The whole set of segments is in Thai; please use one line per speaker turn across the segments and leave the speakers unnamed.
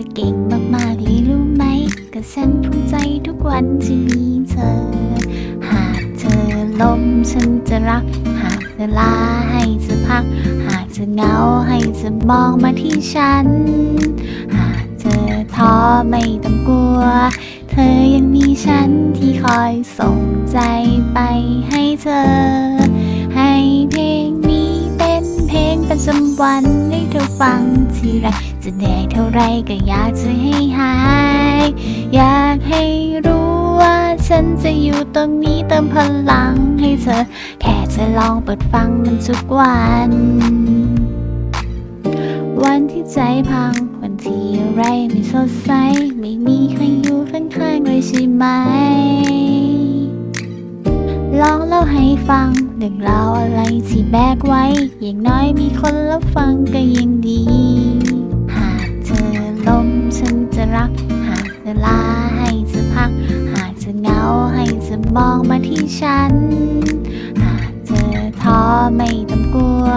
อเก่งมากๆเลยรู้ไหม ก็ฉันภูมิใจทุกวันที่มีเธอ หากเธอล้มฉันจะรัก หากเธอลาให้เธอพัก หากเธอเหงาให้เธอมองมาที่ฉัน หากเธอท้อไม่ต้องกลัว เธอยังมีฉันที่คอยส่งใจไปให้เธอ ให้เพลงนี้เป็นเพลงประจำวันให้เธอฟังทีไร จะเหนื่อยเท่าไรก็อยากจะให้หาย อยากให้รู้ว่าฉันจะอยู่ตรงนี้เติมพลังให้เธอ แค่เธอลองเปิดฟังมันทุกวัน วันที่ใจพัง วันที่อะไรไม่สดใส ไม่มีใครอยู่ข้างๆเลยใช่ไหมลองเล่าให้ฟังเรื่องราวอะไรที่แบกไว้ อย่างน้อยมีคนรับฟังก็ยังดี ฉันจะรัก หากเธอลาให้เธอพัก หากเธอเหงาให้เธอมองมาที่ฉัน หากเธอท้อไม่ต้องกลัว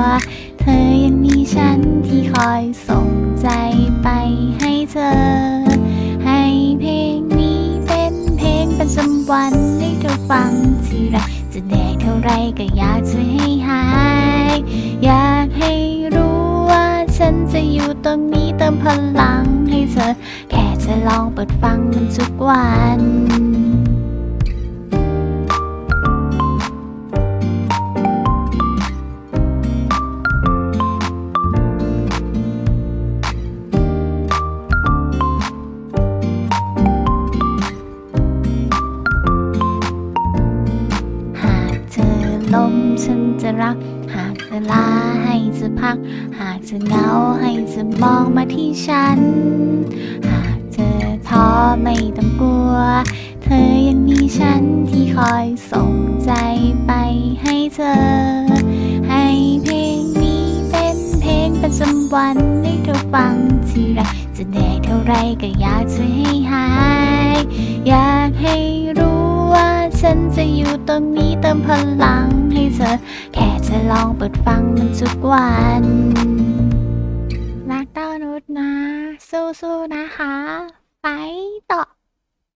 เธอยังมีฉันที่คอยส่งใจไปให้เธอ ให้เพลงนี้เป็นเพลงประจำวันให้เธอฟังทีไรจะเหนื่อยเท่าไรก็อยากจะให้หาย อยากให้รู้ว่าฉันจะอยู่ตรงนี้เติมพลัง แค่เธอลองเปิดฟังมันทุกวันหากเธอล้มฉันจะรักหากเธอลา ให้เธอพัก หากเธอเหงาให้เธอมองมาที่ฉัน หากเธอท้อไม่ต้องกลัว เธอยังมีฉันที่คอยส่งใจไปให้เธอ ให้เพลงนี้เป็นเพลงประจำวันให้เธอฟังทีไรจะเหนื่อยเท่าไรก็อยากจะให้หาย อยากให้รู้ว่าฉันจะอยู่ตรงนี้เติมพลังให้เธอแค่ จะลองเปิดฟังมันทุกวัน รักเต้านุชนะ สู้ๆนะคะ ไปต่อ